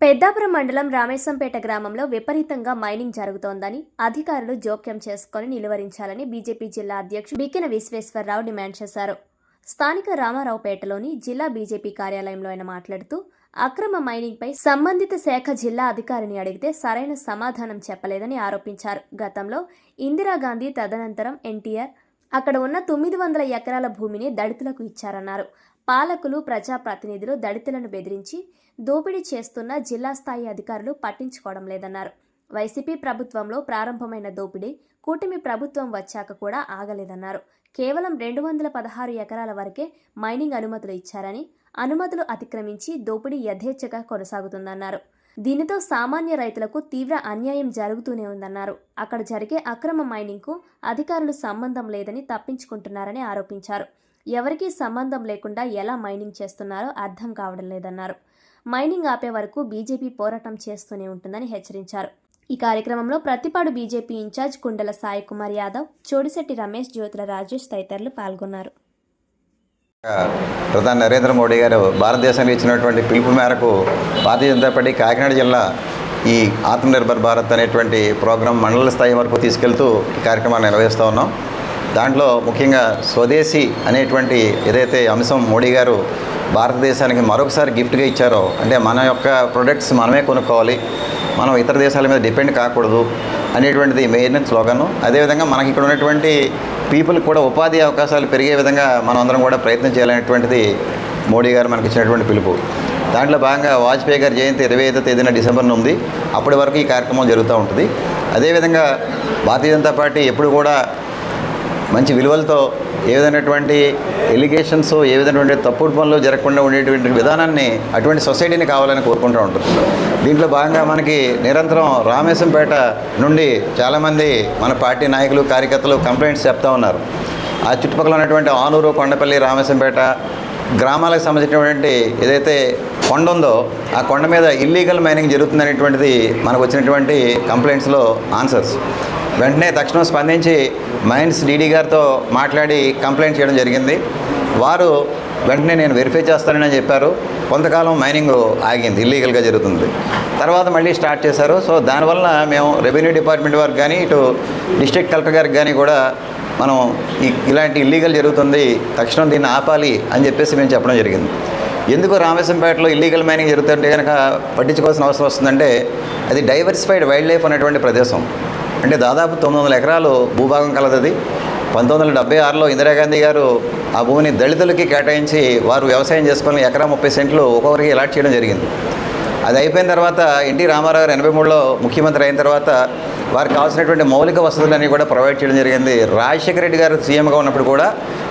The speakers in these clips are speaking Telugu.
పెద్దాపురం మండలం రామేశంపేట గ్రామంలో విపరీతంగా మైనింగ్ జరుగుతోందని అధికారులు జోక్యం చేసుకుని నిలువరించాలని బీజేపీ జిల్లా అధ్యక్షుడు బిక్కిన విశ్వేశ్వరరావు డిమాండ్ చేశారు. స్థానిక రామారావుపేటలోని జిల్లా బీజేపీ కార్యాలయంలో ఆయన మాట్లాడుతూ అక్రమ మైనింగ్పై సంబంధిత శాఖ జిల్లా అధికారిని అడిగితే సరైన సమాధానం చెప్పలేదని ఆరోపించారు. గతంలో ఇందిరాగాంధీ తదనంతరం ఎన్టీఆర్ అక్కడ ఉన్న తొమ్మిది వందల ఎకరాల భూమిని దళితులకు ఇచ్చారన్నారు. పాలకులు ప్రజాప్రతినిధులు దళితులను బెదిరించి దోపిడీ చేస్తున్న జిల్లా స్థాయి అధికారులు పట్టించుకోవడం లేదన్నారు. వైసీపీ ప్రభుత్వంలో ప్రారంభమైన దోపిడీ కూటమి ప్రభుత్వం వచ్చాక కూడా ఆగలేదన్నారు. కేవలం రెండు వందల పదహారు ఎకరాల వరకే మైనింగ్ అనుమతులు ఇచ్చారని అనుమతులు అతిక్రమించి దోపిడీ యథేచ్ఛగా కొనసాగుతుందన్నారు. దీనితో సామాన్య రైతులకు తీవ్ర అన్యాయం జరుగుతూనే ఉందన్నారు. అక్కడ జరిగే అక్రమ మైనింగ్కు అధికారులు సంబంధం లేదని తప్పించుకుంటున్నారని ఆరోపించారు. ఎవరికీ సంబంధం లేకుండా ఎలా మైనింగ్ చేస్తున్నారో అర్థం కావడం లేదన్నారు. మైనింగ్ ఆపే వరకు బీజేపీ పోరాటం చేస్తూనే ఉంటుందని హెచ్చరించారు. ఈ కార్యక్రమంలో ప్రతిపాడు బీజేపీ ఇన్ఛార్జ్ కుండల సాయి కుమార్ యాదవ్ చోడిశెట్టి రమేష్ జ్యోతుల రాజేష్ తదితరులు పాల్గొన్నారు. ప్రధాని నరేంద్ర మోడీ గారు భారతదేశానికి ఇచ్చినటువంటి పిలుపు మేరకు భారతీయ జనతా పార్టీ కాకినాడ జిల్లా ఈ ఆత్మనిర్భర్ భారత్ అనేటువంటి ప్రోగ్రాం మండల స్థాయి వరకు తీసుకెళ్తూ ఈ కార్యక్రమాన్ని నిర్వహిస్తూ ఉన్నాం. దాంట్లో ముఖ్యంగా స్వదేశీ అనేటువంటి ఏదైతే అంశం మోడీ గారు భారతదేశానికి మరొకసారి గిఫ్ట్గా ఇచ్చారో అంటే మన యొక్క ప్రొడక్ట్స్ మనమే కొనుక్కోవాలి మనం ఇతర దేశాల మీద డిపెండ్ కాకూడదు అనేటువంటిది మెయిన్ స్లోగను. అదేవిధంగా మనకి ఇక్కడ ఉన్నటువంటి పీపుల్ కూడా ఉపాధి అవకాశాలు పెరిగే విధంగా మనం అందరం కూడా ప్రయత్నం చేయాలనేటువంటిది మోడీ గారు మనకి ఇచ్చినటువంటి పిలుపు. దాంట్లో భాగంగా వాజ్పేయి గారి జయంతి ఇరవై ఐదో తేదీన డిసెంబర్ ఉంది. అప్పటి వరకు ఈ కార్యక్రమం జరుగుతూ ఉంటుంది. అదేవిధంగా భారతీయ జనతా పార్టీ ఎప్పుడు కూడా మంచి విలువలతో ఏ విధమైనటువంటి ఎలిగేషన్స్ ఏ విధమైనటువంటి తప్పుడు పనులు జరగకుండా ఉండేటువంటి విధానాన్ని అటువంటి సొసైటీని కావాలని కోరుకుంటూ ఉంటుంది దీంట్లో భాగంగా మనకి నిరంతరం రామేశంపేట నుండి చాలామంది మన పార్టీ నాయకులు కార్యకర్తలు కంప్లైంట్స్ చెప్తా ఉన్నారు. ఆ చుట్టుపక్కల ఉన్నటువంటి ఆనూరు కొండపల్లి రామేశంపేట గ్రామాలకు సంబంధించినటువంటి ఏదైతే కొండ ఉందో ఆ కొండ మీద ఇల్లీగల్ మైనింగ్ జరుగుతుందనేటువంటిది మనకు వచ్చినటువంటి కంప్లైంట్స్లో ఆన్సర్స్ వెంటనే తక్షణం స్పందించి మైన్స్ డీడీ గారితో మాట్లాడి కంప్లైంట్ చేయడం జరిగింది. వారు వెంటనే నేను వెరిఫై చేస్తానని చెప్పారు. కొంతకాలం మైనింగ్ ఆగింది ఇల్లీగల్గా జరుగుతుంది. తర్వాత మళ్ళీ స్టార్ట్ చేశారు. సో దానివల్ల మేము రెవెన్యూ డిపార్ట్మెంట్ వారికి కానీ ఇటు డిస్ట్రిక్ట్ కలెక్టర్ గారికి కానీ కూడా మనం ఇలాంటి ఇల్లీగల్ జరుగుతుంది తక్షణం దీన్ని ఆపాలి అని చెప్పేసి మేము చెప్పడం జరిగింది. ఎందుకు రామేశంపేటలో ఇల్లీగల్ మైనింగ్ జరుగుతుంటే కనుక పట్టించుకోవాల్సిన అవసరం వస్తుందంటే అది డైవర్సిఫైడ్ వైల్డ్ లైఫ్ అనేటువంటి ప్రదేశం. అంటే దాదాపు తొమ్మిది వందల ఎకరాలు భూభాగం కలదది. పంతొమ్మిది వందల డెబ్బై ఆరులో ఇందిరాగాంధీ గారు ఆ భూమిని దళితులకి కేటాయించి వారు వ్యవసాయం చేసుకొని ఎకరా ముప్పై సెంట్లు ఒక్కొక్కరికి అలాట్ చేయడం జరిగింది. అది అయిపోయిన తర్వాత ఎన్టీ రామారావు గారు ఎనభై మూడులో ముఖ్యమంత్రి అయిన తర్వాత వారికి కావాల్సినటువంటి మౌలిక వసతులన్నీ కూడా ప్రొవైడ్ చేయడం జరిగింది. రాజశేఖర రెడ్డి గారు సీఎంగా ఉన్నప్పుడు కూడా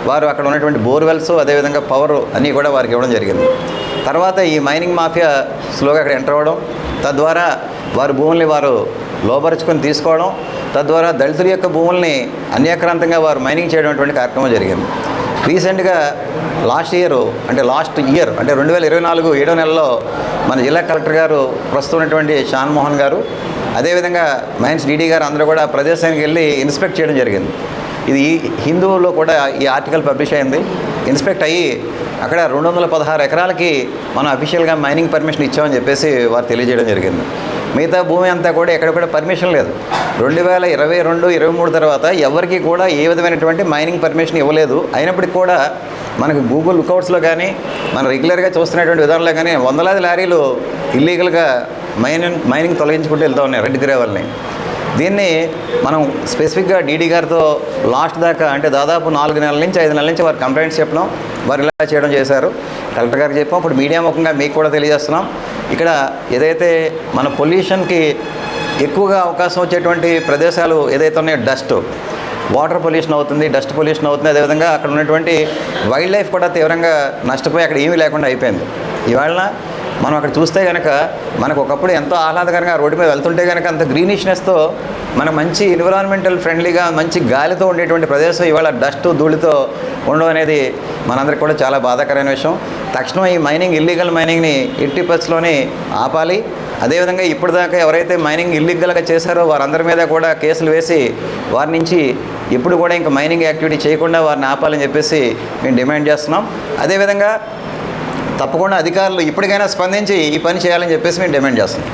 వారు అక్కడ ఉన్నటువంటి బోర్వెల్స్ అదేవిధంగా పవర్ అన్నీ కూడా వారికి ఇవ్వడం జరిగింది. తర్వాత ఈ మైనింగ్ మాఫియా స్లోగా అక్కడ ఎంటర్ అవ్వడం తద్వారా వారి భూముల్ని వారు లోపరుచుకొని తీసుకోవడం తద్వారా దళితుల యొక్క భూముల్ని అన్యాక్రాంతంగా వారు మైనింగ్ చేయడం అటువంటి కార్యక్రమం జరిగింది. రీసెంట్గా లాస్ట్ ఇయర్ అంటే లాస్ట్ ఇయర్ అంటే రెండు వేల ఇరవై నాలుగు ఏడో నెలలో మన జిల్లా కలెక్టర్ గారు ప్రస్తుతం ఉన్నటువంటి షాన్మోహన్ గారు అదేవిధంగా మైన్స్ డీడీ గారు అందరూ కూడా ప్రదేశానికి వెళ్ళి ఇన్స్పెక్ట్ చేయడం జరిగింది. ఇది హిందువులో కూడా ఈ ఆర్టికల్ పబ్లిష్ అయింది. ఇన్స్పెక్ట్ అయ్యి అక్కడ రెండు వందల పదహారు ఎకరాలకి మనం అఫీషియల్గా మైనింగ్ పర్మిషన్ ఇచ్చామని చెప్పేసి వారు తెలియజేయడం జరిగింది. మిగతా భూమి అంతా కూడా ఎక్కడ కూడా పర్మిషన్ లేదు. రెండు వేల ఇరవై రెండు ఇరవై మూడు తర్వాత ఎవరికి కూడా ఏ విధమైనటువంటి మైనింగ్ పర్మిషన్ ఇవ్వలేదు. అయినప్పటికీ కూడా మనకు గూగుల్ లుకౌట్స్లో కానీ మనం రెగ్యులర్గా చూస్తున్నటువంటి విధానంలో కానీ వందలాది లారీలు ఇల్లీగల్గా మైనింగ్ మైనింగ్ తొలగించుకుంటూ వెళ్తూ ఉన్నాయి రెడ్ గ్రేవల్ని దీన్ని మనం స్పెసిఫిక్గా డీడీ గారితో లాస్ట్ దాకా అంటే దాదాపు నాలుగు నెలల నుంచి ఐదు నెలల నుంచి వారు కంప్లైంట్స్ చెప్పడం వారు ఇలా చేయడం చేశారు. కలెక్టర్ గారికి చెప్పాం. ఇప్పుడు మీడియా ముఖంగా మీకు కూడా తెలియజేస్తున్నాం. ఇక్కడ ఏదైతే మన పొల్యూషన్కి ఎక్కువగా అవకాశం వచ్చేటువంటి ప్రదేశాలు ఏదైతే ఉన్నాయో డస్ట్ వాటర్ పొల్యూషన్ అవుతుంది డస్ట్ పొల్యూషన్ అవుతుంది అదేవిధంగా అక్కడ ఉన్నటువంటి వైల్డ్ లైఫ్ కూడా తీవ్రంగా నష్టపోయి అక్కడ ఏమీ లేకుండా అయిపోయింది. ఇవాళ మనం అక్కడ చూస్తే కనుక మనకు ఒకప్పుడు ఎంతో ఆహ్లాదకరంగా రోడ్డు మీద వెళ్తుంటే కనుక అంత గ్రీనిష్నెస్తో మన మంచి ఎన్విరాన్మెంటల్ ఫ్రెండ్లీగా మంచి గాలితో ఉండేటువంటి ప్రదేశం ఇవాళ డస్ట్ ధూళితో ఉండడం అనేది మనందరికి కూడా చాలా బాధాకరమైన విషయం. తక్షణం ఈ మైనింగ్ ఇల్లీగల్ మైనింగ్ని ఎట్టి పరిస్థితిలోని ఆపాలి. అదేవిధంగా ఇప్పటిదాకా ఎవరైతే మైనింగ్ ఇల్లీగల్గా చేశారో వారందరి మీద కూడా కేసులు వేసి వారి నుంచి ఎప్పుడు కూడా ఇంకా మైనింగ్ యాక్టివిటీ చేయకుండా వారిని ఆపాలని చెప్పేసి మేము డిమాండ్ చేస్తున్నాం. అదేవిధంగా తప్పకుండా అధికారులు ఇప్పటికైనా స్పందించి ఈ పని చేయాలని చెప్పేసి మేము డిమాండ్ చేస్తున్నాం.